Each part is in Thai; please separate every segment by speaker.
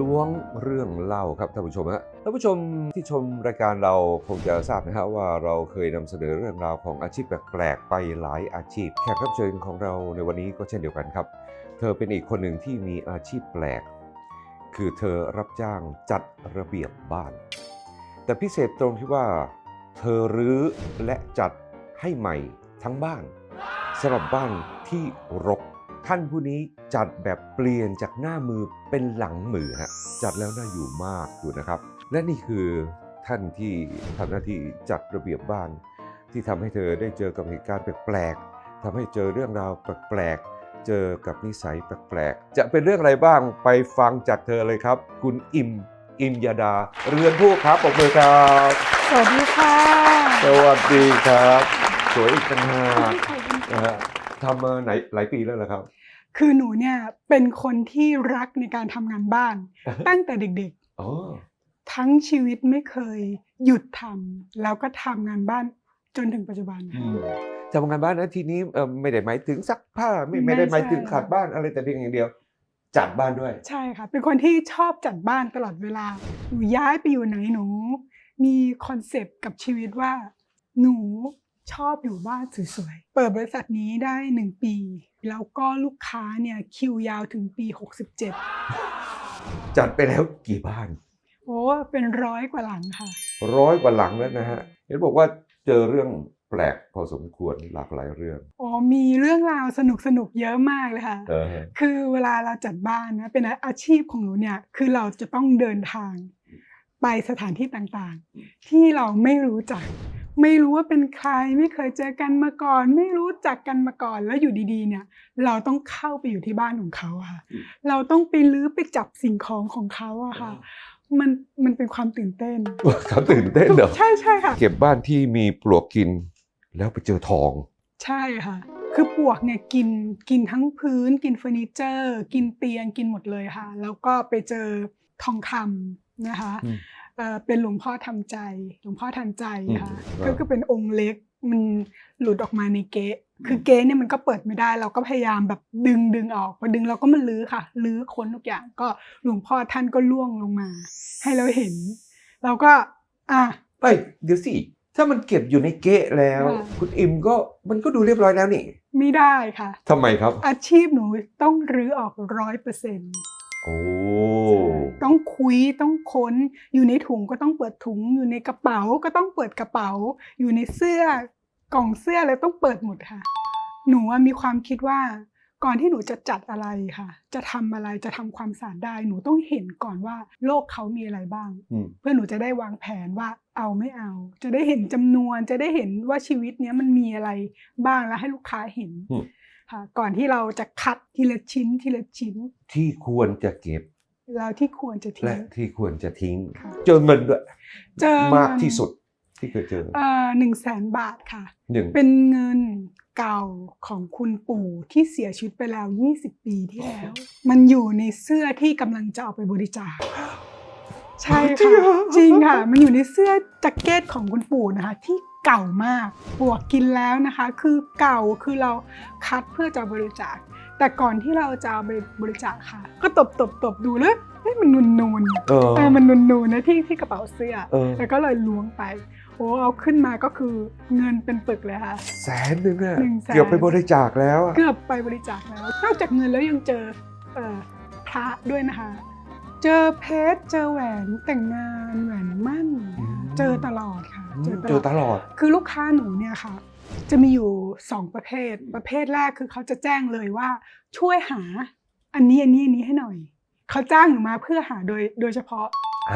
Speaker 1: ล้วงเรื่องเล่าครับท่านผู้ชมฮะท่านผู้ชมที่ชมรายการเราคงจะทราบนะฮะว่าเราเคยนำเสนอเรื่องราวของอาชีพแปลกๆไปหลายอาชีพ แขกรับเชิญของเราในวันนี้ก็เช่นเดียวกันครับ เธอเป็นอีกคนหนึ่งที่มีอาชีพแปลก คือเธอรับจ้างจัดระเบียบบ้าน แต่พิเศษตรงที่ว่า เธอรื้อและจัดให้ใหม่ทั้งบ้านสำหรับบ้านที่รก ท่านผู้นี้จัดแบบเปลี่ยนจากหน้ามือเป็นหลังมือฮะจัดแล้วน่าอยู่มากอยู่นะครับ และนี่คือท่านที่ทำหน้าที่จัดระเบียบบ้าน ที่ทำให้เธอได้เจอกับเหตุการณ์แปลกๆทำให้เจอเรื่องราวแปลกๆเจอกับนิสัยแปลกๆจะเป็นเรื่องอะไรบ้างไปฟังจากเธอเลยครับ คุณอิมอิมยาดา เรือนผู้ครับปรบมือครับ
Speaker 2: สวัสดีค่ะ
Speaker 1: สวัสดีครับ สวยอีกต่างหากนะฮะทำมาไหนหลายปีแล้วเหรอครับ
Speaker 2: คือหนูเนี่ยเป็นคนที่รักในการทำงานบ้าน ตั้งแต่เด็ก
Speaker 1: อ๋อ
Speaker 2: ๆ ทั้งชีวิตไม่เคยหยุดทำแล้วก็ทำงานบ้านจนถึงปัจจุบัน
Speaker 1: อืมทำงานบ้านนะทีนี้เอ่อไม่ได้หมายถึงซักผ้าไม่
Speaker 2: ไม่
Speaker 1: ไม่ได้หมายถึง
Speaker 2: ใช่
Speaker 1: ขัดบ้านอะไรแต่เพียงอย่างเดียวจัดบ้านด้วย
Speaker 2: ใช่ค่ะ เป็นคนที่ชอบจัดบ้านตลอดเวลา หนูย้ายไปอยู่ไหนหนู มีคอนเซปต์กับชีวิตว่า หนู ชอบอยู่บ้านสวยๆ เปิดบริษัทนี้ได้หนึ่งปี แล้วก็ลูกค้าเนี่ยคิวยาวถึงปี 67
Speaker 1: จัดไปแล้วกี่บ้าน
Speaker 2: โอ้เป็นร้อยกว่าหลังค่ะ
Speaker 1: ร้อยกว่าหลังแล้วนะฮะ เห็นบอกว่าเจอเรื่องแปลกพอสมควรหลากหลายเรื่อง
Speaker 2: อ๋อมีเรื่องราวสนุกสนุกๆเยอะมากเลยค่ะ
Speaker 1: เออฮะ
Speaker 2: คือเวลาเราจัดบ้านนะเป็นอาชีพของหนูเนี่ยคือเราจะต้องเดินทาง ไปสถานที่ต่างๆ ที่เราไม่รู้จัก ไม่รู้ว่าเป็นใครไม่เคยเจอกันมาก่อน ไม่รู้จักกันมาก่อนแล้วอยู่ดีๆ เนี่ย เราต้องเข้าไปอยู่ที่บ้านของเขาอะค่ะ เราต้องไปลื้อไปจับสิ่งของของเขาอะค่ะ มันมันเป็นความตื่นเต้น
Speaker 1: เขาตื่นเต้นเหรอ
Speaker 2: ใช่ใช่ค่ะ
Speaker 1: เก็บบ้านที่มีปลวกกิน แล้วไปเจอทอง
Speaker 2: ใช่ค่ะคือปลวกเนี่ยกินกินทั้งพื้น กินเฟอร์นิเจอร์ กินเตียงกินหมดเลยค่ะ แล้วก็ไปเจอทองคำนะคะ
Speaker 1: อืม
Speaker 2: เอ่อเป็นหลวงพ่อทำใจ หลวงพ่อทันใจค่ะ
Speaker 1: อืม
Speaker 2: ก็คือเป็นองค์เล็กมันหลุดออกมาในเก๊ะคือเก๊ะเนี่ยมันก็เปิดไม่ได้เราก็พยายามแบบดึงดึงออกพอดึงเราก็มันลื้อค่ะ ลื้อค้นทุกอย่างก็หลวงพ่อท่านก็ล่วงลงมา ให้เราเห็น เราก็ อะ
Speaker 1: เอ้ยเดี๋ยวสิถ้ามันเก็บอยู่ในเก๊ะแล้ว
Speaker 2: ค่ะ
Speaker 1: คุณอิมก็มันก็ดูเรียบร้อยแล้วนี่
Speaker 2: ไม่ได้ค่ะ
Speaker 1: ทำไมครับ
Speaker 2: อาชีพหนูต้องรื้อออกร้อยเปอร์เซ็นต์
Speaker 1: โอ้
Speaker 2: ต้องคุยต้องค้น อยู่ในถุงก็ต้องเปิดถุง อยู่ในกระเป๋าก็ต้องเปิดกระเป๋า อยู่ในเสื้อกล่องเสื้ออะไรต้องเปิดหมดค่ะ หนูอะมีความคิดว่าก่อนที่หนูจะจัดอะไรค่ะ จะทำอะไรจะทำความสะอาดได้ หนูต้องเห็นก่อนว่าโลกเขามีอะไรบ้าง
Speaker 1: อืม
Speaker 2: เพื่อหนูจะได้วางแผนว่าเอาไม่เอา จะได้เห็นจำนวนจะได้เห็นว่าชีวิตเนี้ยมันมีอะไรบ้างแล้วให้ลูกค้าเห็น
Speaker 1: อืม
Speaker 2: ค่ะก่อนที่เราจะคัดทีละชิ้นทีละชิ้น
Speaker 1: ที่ควรจะเก็บ
Speaker 2: แล้วที่ควรจะทิ้
Speaker 1: และ
Speaker 2: ง
Speaker 1: ที่ควรจะทิ้ง
Speaker 2: ค่ะ
Speaker 1: เจอเงินด้วย
Speaker 2: เจอ
Speaker 1: มากที่สุดที่เคยเจอ
Speaker 2: เอ่อหนึ่งแสนบาทค่ะ
Speaker 1: หนึ่ง
Speaker 2: เป็นเงินเก่าของคุณปู่ที่เสียชีวิตไปแล้ว 20 ปีที่แล้ว มันอยู่ในเสื้อที่กำลังจะเอาไปบริจาค ใช่ค่ะ จริงค่ะ มันอยู่ในเสื้อแจ็คเก็ตของคุณปู่นะคะ ที่ เก่ามากปวกกินแล้วนะคะ คือเก่าคือเราคัดเพื่อจะบริจาค แต่ก่อนที่เราจะเอาไปบริจาคค่ะ ก็ตบตบตบดูเลยเฮ้ยมันนูนนูนๆ
Speaker 1: เออ
Speaker 2: เออมันนูนๆนะที่ที่กระเป๋าเสื้อ
Speaker 1: เออ
Speaker 2: แล้วก็เลยล้วงไปโอ้เอาขึ้นมาก็คือเงินเป็นปึกเลยค่ะ
Speaker 1: แสนหนึ่งอะ
Speaker 2: หนึ่งแสน
Speaker 1: เกือบไปบริจาคแล้วอะ
Speaker 2: เกือบไปบริจาคแล้วนอกจากเงินแล้วยังเจอเอ่อพระด้วยนะคะ เจอเพชรเจอแหวนแต่งงานแหวนมั่น เจอตลอดค่ะ
Speaker 1: อืมเจอตลอด
Speaker 2: คือลูกค้าหนูเนี่ยค่ะ จะมีอยู่สองประเภท ประเภทแรกคือเขาจะแจ้งเลยว่าช่วยหา อันนี้อันนี้อันนี้ให้หน่อย เขาจ้างหนูมาเพื่อหาโดยโดยเฉพาะ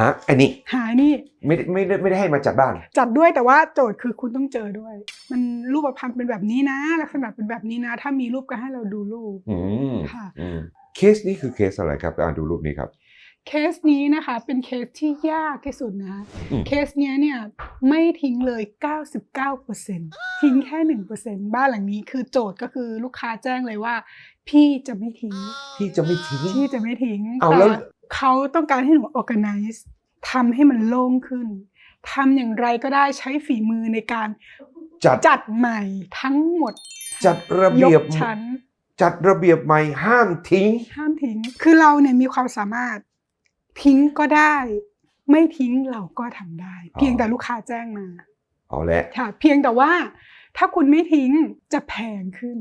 Speaker 1: ฮะอันนี้
Speaker 2: หานี่
Speaker 1: ไม่ได้ไม่ได้ไม่ได้ให้มาจัดบ้าน
Speaker 2: จัดด้วยแต่ว่าโจทย์คือคุณต้องเจอด้วย มันรูปพรรณเป็นแบบนี้นะ ลักษณะเป็นแบบนี้นะ ถ้ามีรูปก็ให้เราดูรูป
Speaker 1: อืม
Speaker 2: ค่ะ
Speaker 1: อืมเคสนี้คือเคสอะไรครับอ่านดูรูปนี้ครับ
Speaker 2: เคสนี้นะคะเป็นเคสที่ยากที่สุดนะ
Speaker 1: อืม
Speaker 2: เคสเนี้ยเนี่ยไม่ทิ้งเลย 99%ทิ้งแค่ 1%บ้านหลังนี้คือโจทย์ก็คือลูกค้าแจ้งเลยว่า พี่จะไม่ทิ้ง
Speaker 1: ที่จะไม่ทิ้ง
Speaker 2: พี่จะไม่ทิ้ง
Speaker 1: เอาแล้ว
Speaker 2: ต่เขาต้องการให้หนู organize ทำให้มันโล่งขึ้นทำอย่างไรก็ได้ใช้ฝีมือในการ
Speaker 1: จัด
Speaker 2: จัดใหม่ทั้งหมด
Speaker 1: จัดระเบียบ
Speaker 2: กชั้น
Speaker 1: จัดระเบียบใหม่ห้ามทิ้ง
Speaker 2: ห้ามทิ้ง คือเราเนี่ยมีความสามารถ ทิ้งก็ได้ ไม่ทิ้งเราก็ทำได้ เพียงแต่ลูกค้าแจ้งมา
Speaker 1: เอาแหละ
Speaker 2: ค่ะ เพียงแต่ว่า ถ้าคุณไม่ทิ้งจะแพงขึ้น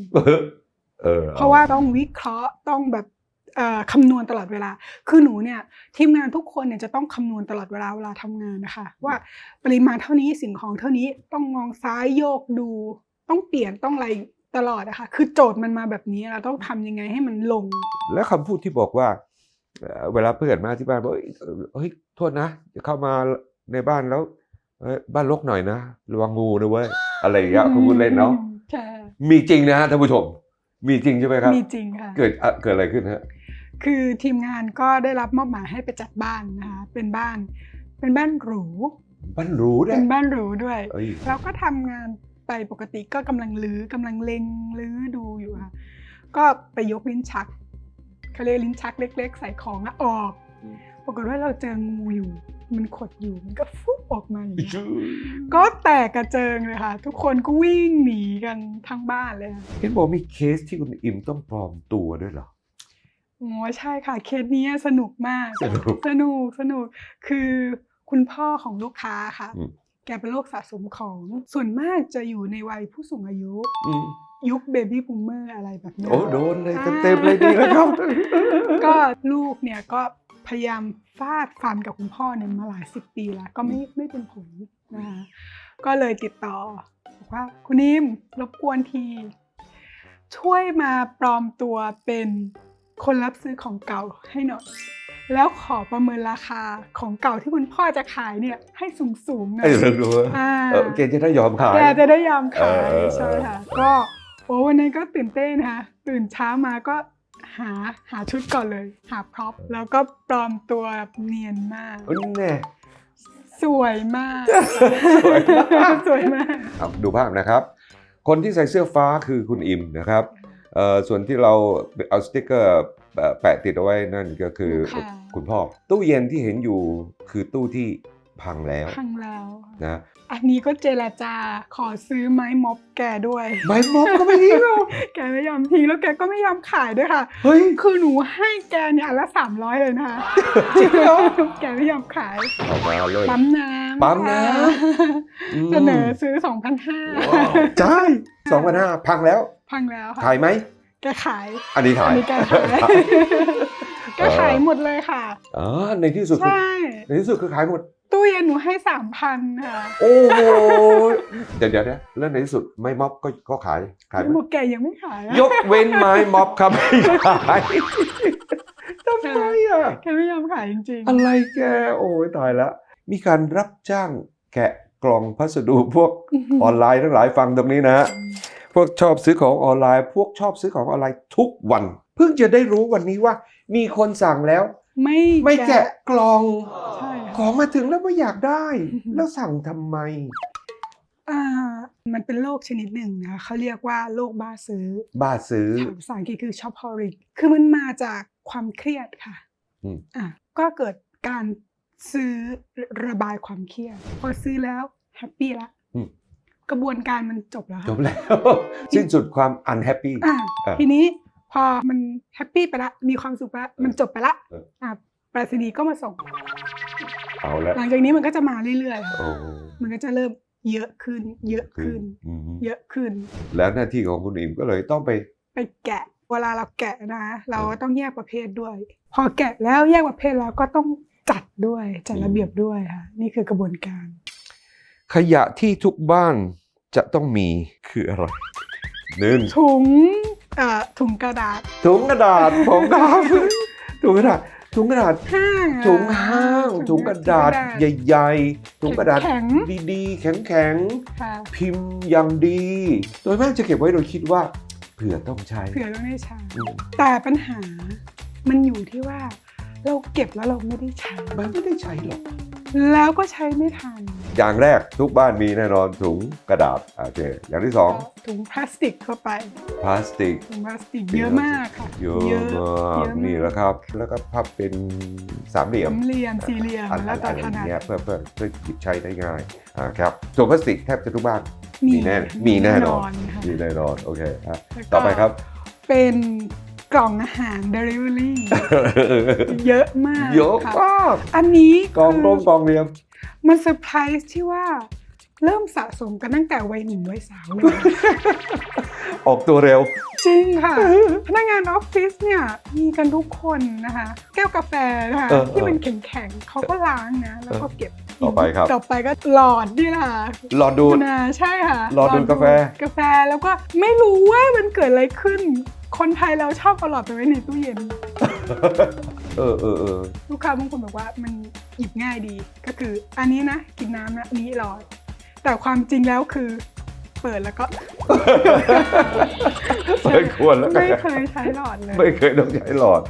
Speaker 1: เออ
Speaker 2: เพราะว่าต้องวิเคราะห์ต้องแบบเอ่อคำนวณตลอดเวลา คือหนูเนี่ยทีมงานทุกคนเนี่ยจะต้องคำนวณตลอดเวลาเวลาทำงานนะคะ ว่าปริมาณเท่านี้สิ่งของเท่านี้ต้องมองซ้ายโยกดู ต้องเปลี่ยนต้องอะไรตลอดนะคะคือโจทย์มันมาแบบนี้เราต้องทำยังไงให้มันลง
Speaker 1: แล้วคำพูดที่บอกว่า เอ่อเวลาเพื่อนมาที่บ้านบอกเอ้ยเอ่อเฮ้ยโทษนะจะเข้ามาในบ้านแล้วเอ้ยบ้านรกหน่อยนะระวังงูนะเว้ยอะไรอย่างเงี้ยเขาพูดเล่นเนาะ
Speaker 2: ใช่
Speaker 1: มีจริงนะฮะท่านผู้ชม มีจริงใช่ไหมครับ
Speaker 2: มีจริงค่ะ
Speaker 1: เกิดอะเกิดอะไรขึ้นฮะ
Speaker 2: คือทีมงานก็ได้รับมอบหมายให้ไปจัดบ้านนะคะเป็นบ้าน เป็นบ้านหรู
Speaker 1: บ้านหรูเนี่
Speaker 2: เป็
Speaker 1: ย
Speaker 2: นบ้านหรูด้วย
Speaker 1: เอ้ย
Speaker 2: แล้วก็ทำงานไปปกติก็กำลังลื้อกำลังเล็งลื้อดูอยู่ค่ะก็ไปยกลิ้นชัก เขาเรียกลิ้นชักเล็ก ๆ ใส่ของอะออกปรากฏว่าเราเจองูอยู่มันขดอยู่มันก็ฟุบออกมาอย่างเงี้ยก็แตกกระเจิงเลยค่ะ ทุกคนก็วิ่งหนีกันทั้งบ้านเลยค่ะ
Speaker 1: เห็นบอกมีเคสที่คุณอิมต้องปลอมตัวด้วยเหรอ
Speaker 2: โอ้ใช่ค่ะ เคสนี้สนุกมาก
Speaker 1: สนุก
Speaker 2: สนุกสนุกคือคุณพ่อของลูกค้าค่ะ
Speaker 1: อืม
Speaker 2: แกเป็นโรคสะสมของส่วนมากจะอยู่ในวัยผู้สูงอายุ
Speaker 1: อืม
Speaker 2: ยุคเบบี้บูมเมอร์อะไรแบบเนี้ย
Speaker 1: โอ้โดนเลยเต็มๆเลยดีแล้วครับ
Speaker 2: ก็ลูกเนี่ยก็พยายามฟาดฟันกับคุณพ่อเนี่ยมาหลายสิบปีแล้ว ก็ไม่ไม่เป็นผลนะคะก็เลยติดต่อบอกว่าคุณนิมรบกวนที ช่วยมาปลอมตัวเป็นคนรับซื้อของเก่าให้หน่อยแล้วขอประเมินราคาของเก่าที่คุณพ่อจะขายเนี่ยให้สูงๆหน่อ
Speaker 1: ไอ้
Speaker 2: ย
Speaker 1: เรื่องรู้ว่า
Speaker 2: อ่า
Speaker 1: เออเกณฑ์จะได้ยอมขาย
Speaker 2: แกจะได้ยอมขาย
Speaker 1: เออ
Speaker 2: ใช่ค่ะก็โอ้วันนั้นก็ตื่นเต้นนะคะตื่นเช้ามาก็หาหาชุดก่อนเลย หาพร็อพแล้วก็ปลอมตัวเนียนมาก
Speaker 1: เออแน่
Speaker 2: สวยมาก
Speaker 1: สวยมาก
Speaker 2: สวยมาก
Speaker 1: ครับดูภาพนะครับ คนที่ใส่เสื้อฟ้าคือคุณอิมนะครับเอ่อส่วนที่เราเอาสติกเกอร์เอ่อแปะติดเอาไว้นั่นก็คือ
Speaker 2: ค่ะ
Speaker 1: คุณพ่อ ตู้เย็นที่เห็นอยู่คือตู้ที่ พังแล้ว
Speaker 2: พังแล้ว
Speaker 1: นะ
Speaker 2: อันนี้ก็เจรจาขอซื้อไม้ม็อบแกด้วย
Speaker 1: ไม้ม็อบก็ไม่ทิ้งหรอก
Speaker 2: แกไม่ยอมทิ้งแล้วแกก็ไม่ยอมขายด้วยค่ะ
Speaker 1: เฮ้ย
Speaker 2: คือหนูให้แกเนี่ยอันละสามร้อยเลยนะคะ
Speaker 1: จริงเหรอ
Speaker 2: แกไม่ยอมขาย
Speaker 1: เอามาเลย
Speaker 2: ปั๊มน้ำ
Speaker 1: ปั๊มน้ำ
Speaker 2: ค่ะ
Speaker 1: อืม
Speaker 2: เสนอซื้อสองพันห้า
Speaker 1: ว้าวใช่สองพันห้าพังแล้ว
Speaker 2: พังแล้วค่ะ
Speaker 1: ขายไหม
Speaker 2: แกขาย
Speaker 1: อันนี้
Speaker 2: อั
Speaker 1: ขาย
Speaker 2: นนี้แกขายแกขายหมดเลยค่ะ
Speaker 1: อ๋อในที่สุดคือ
Speaker 2: ใช่
Speaker 1: ในที่สุดคือขายหมด
Speaker 2: ตู้เย็นหนูให้สามพันค่ะ
Speaker 1: โอ้โหเดี๋ยวเดี๋ยวเดี๋ยวแล้วในที่สุดไม้ม็อบก็ก็ขายขายไหม
Speaker 2: บอกแกยังไม่ขายอะ
Speaker 1: ยกเว้นไม้ม็อบครับไม่ขายทำไมอะ
Speaker 2: แกไม่ยอมขายจริง
Speaker 1: อะไรแกโอ้ยตายแล้วมีการรับจ้างแกะกล่องพัสดุพวก
Speaker 2: ๆ
Speaker 1: ออนไลน์ทั้งหลายฟังตรงนี้นะ พวกชอบซื้อของออนไลน์ พวกชอบซื้อของออนไลน์ทุกวัน เพิ่งจะได้รู้วันนี้ว่า มีคนสั่งแล้ว
Speaker 2: ไม่
Speaker 1: ไม่แกะกล่อง
Speaker 2: ใช่ค่ะ
Speaker 1: ของมาถึงแล้วไม่อยากได้ แล้วสั่งทำไม
Speaker 2: อ่ามันเป็นโรคชนิดหนึ่งนะคะเขาเรียกว่าโรคบ้าซื้อ
Speaker 1: บ้าซื้อ
Speaker 2: ค่ะภาษาอังกฤษคือ shopaholic คือมันมาจากความเครียดค่ะ
Speaker 1: อืม
Speaker 2: อะ ก็เกิดการซื้อระบายความเครียด พอซื้อแล้วแฮปปี้ละ
Speaker 1: อืม
Speaker 2: กระบวนการมันจบแล้ว
Speaker 1: จ
Speaker 2: ค่ะ
Speaker 1: บแล้ว สิ้นสุดความอันแฮปปี้
Speaker 2: อะ
Speaker 1: อะ
Speaker 2: ทีนี้ พอมันแฮปปี้ไปละมีความสุขไปละมันจบไปละ
Speaker 1: เออ
Speaker 2: อะไปรษณีย์ก็มาส่ง
Speaker 1: เอาแล้ว
Speaker 2: หลังจากนี้มันก็จะมาเรื่อยๆค่ะ
Speaker 1: โอ้
Speaker 2: มันก็จะเริ่มเยอะขึ้น เยอะขึ้น
Speaker 1: อืม
Speaker 2: เยอะขึ้น
Speaker 1: แล้วหน้าที่ของคุณอิมก็เลยต้องไป
Speaker 2: ไปแกะ เวลาเราแกะนะ เราก็ต้องแยกประเภทด้วย พอแกะแล้วแยกประเภทแล้วก็ต้องจัดด้วยจัดระเบียบด้วยค่ะนี่คือกระบวนการ
Speaker 1: ขยะที่ทุกบ้านจะต้องมีคืออะไรหนึ่ง
Speaker 2: ถุง เอ่อถุงกระดาษ
Speaker 1: ถุงกระดาษผมครับถุงกระดาษถุงกระดาษ
Speaker 2: ห้างอะ
Speaker 1: ถุงห้างถุงกระดาษใหญ่ๆถุงกระดาษ
Speaker 2: แข็ง
Speaker 1: ดีๆ แข็ง
Speaker 2: ๆค่ะ
Speaker 1: ๆพิมพ์อย่างดี โดยมากจะเก็บไว้โดยคิดว่าเผื่อต้องใช้
Speaker 2: เผื่อต้องได้ใช้
Speaker 1: อืม
Speaker 2: แต่ปัญหามันอยู่ที่ว่า เราเก็บแล้วเราไม่ได้ใช้
Speaker 1: มันไม่ได้ใช้หรอก
Speaker 2: แล้วก็ใช้ไม่ทัน
Speaker 1: อย่างแรกทุกบ้านมีแน่นอนถุงกระดาษโอเคอย่างที่สอง
Speaker 2: ถุงพลาสติกเข้าไป
Speaker 1: พลาสติก
Speaker 2: ถุงพลาสติกเยอะมากค่ะ
Speaker 1: เยอะมาก
Speaker 2: เยอะมาก
Speaker 1: นี่แหละครับ แล้วก็พับเป็นสามเหลี่ยม
Speaker 2: สามเหลี่ยมสี่เหลี่ยม
Speaker 1: อัน
Speaker 2: แล้วแต่
Speaker 1: อะไร
Speaker 2: ข
Speaker 1: อย่าง
Speaker 2: นาด
Speaker 1: เงี้ยเพื่อเพื่อเพื่อหยิบใช้ได้ง่ายอ่าครับถุงพลาสติกแทบจะทุกบ้านมีแน่มีแน่นอน
Speaker 2: ค่ะ
Speaker 1: มีแน่นอนโอเคอะ
Speaker 2: แล้วก็
Speaker 1: ต่อไปครับ
Speaker 2: เป็นกล่องอาหาร Delivery เยอะมาก
Speaker 1: เยอะ
Speaker 2: ค่ะ
Speaker 1: มาาก
Speaker 2: อันนี้
Speaker 1: กองร่ม
Speaker 2: คื
Speaker 1: กองเรียม
Speaker 2: มันเซอร์ไพรส์ที่ว่าเริ่มสะสมกันตั้งแต่วัยหนุ่มวัยสาวเลย
Speaker 1: ออกตัวเร็ว
Speaker 2: จริงค่ะ พนักงานออฟฟิศเนี่ยมีกันทุกคนนะคะ แก้วกาแฟนะคะ
Speaker 1: เออ
Speaker 2: ที่มันแข็งๆเขาก็ล้างนะ แล้วก็เก็บ
Speaker 1: ต่อไปครับ
Speaker 2: ต่อไปก็หลอดนี่แหละค่ะ
Speaker 1: หลอดดูด
Speaker 2: นะใช่ค่ะ
Speaker 1: หลอดดูดกาแฟ
Speaker 2: กาแฟแล้วก็ไม่รู้ว่ามันเกิดอะไรขึ้น คนไทยเราชอบเอาหลอดไปไว้ในตู้เย็น
Speaker 1: เออเออเออ
Speaker 2: ลูกค้าบางคนบอกว่ามันหยิบง่ายดีก็คือ อันนี้นะกินน้ำนะอันนี้หลอด แต่ความจริงแล้วคือ เปิดแล้วก็
Speaker 1: ไม่ควรแล้วกัน
Speaker 2: ไม่เคยใช้หลอดเลย
Speaker 1: ไม่เคยต้องใช้หลอด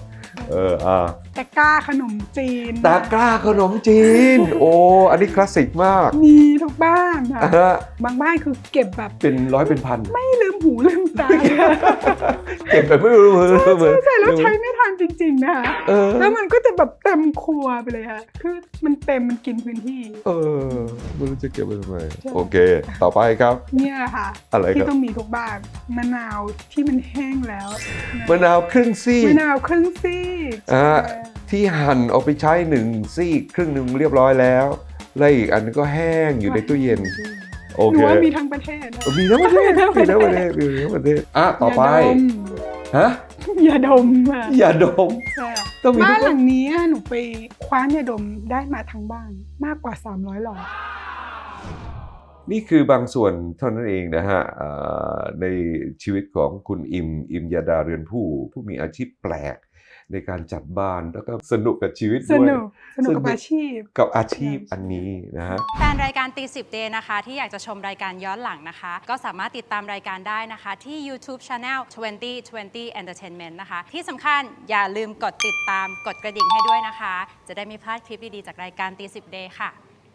Speaker 1: เอออ่า
Speaker 2: ตะกร้าขนมจีน
Speaker 1: ตากร้าขนมจีน โอ้อันนี้คลาสสิกมาก
Speaker 2: มีทุกบ้านค่ะ
Speaker 1: อะฮะ
Speaker 2: บางบ้านคือเก็บแบบ
Speaker 1: เป็นร้อยเป็นพัน
Speaker 2: ไม่ลืมหูลืมตา
Speaker 1: เก็บแบบไม่รู้มือ
Speaker 2: ใช่
Speaker 1: มือ
Speaker 2: ใช่แล้วใช้ไม่ทัน จริงๆนะคะ
Speaker 1: เออ
Speaker 2: แล้วมันก็จะแบบเต็มครัวไปเลยค่ะคือมันเต็มมันกินพื้นที่
Speaker 1: เออไม่รู้จะเก็บไว้ทำไม
Speaker 2: ใช่
Speaker 1: โอเค ต่อไปครับ
Speaker 2: เนี่ยแหละค่ะ
Speaker 1: อะไรครับ
Speaker 2: ที่ต้องมีทุกบ้านมะนาวที่มันแห้งแล้วนะ
Speaker 1: มะนาวครึ่งซี่
Speaker 2: มะนาวครึ่งซีก
Speaker 1: อ่า
Speaker 2: ใช่
Speaker 1: ที่หั่นเอาไปใช้หนึ่งซี่ครึ่งหนึ่งเรียบร้อยแล้วแล้วอีกอันนึงก็แห้งอยู่ในตู้เย็น โอ
Speaker 2: หนู
Speaker 1: เค
Speaker 2: ว่ามีทั้งประเทศนะ
Speaker 1: มีทั้งประเทศมีทั้งประเทศมีทั้งประเทศอะต่อไปฮะ
Speaker 2: ยาดม ยาดมค่ะ
Speaker 1: อย่าดม
Speaker 2: ใช่
Speaker 1: ต้องมีทุก
Speaker 2: บ้านหลังนี้หนูไปคว้านยาดมได้มาทั้งบ้านมากกว่า 300หลอด
Speaker 1: นี่คือบางส่วนเท่านั้นเองนะฮะเอ่อในชีวิตของคุณอิม อิมยาดาเรือนผู้ ผู้มีอาชีพแปลกในการจัดบ้านแล้วก็สนุกกับชีวิต
Speaker 2: ส
Speaker 1: ด้วย
Speaker 2: นุกสนุกกับอาชีพ
Speaker 1: กับอาชีพอันนี้นะฮะ
Speaker 3: แฟนรายการตีสิบเดนะคะ ที่อยากจะชมรายการย้อนหลังนะคะ ก็สามารถติดตามรายการได้นะคะ ที่ YouTube Channel 2020 Entertainment นะคะ ที่สำคัญอย่าลืมกดติดตามกดกระดิ่งให้ด้วยนะคะ จะได้ไม่พลาดคลิปดี ๆ จากรายการตีสิบเดค่ะ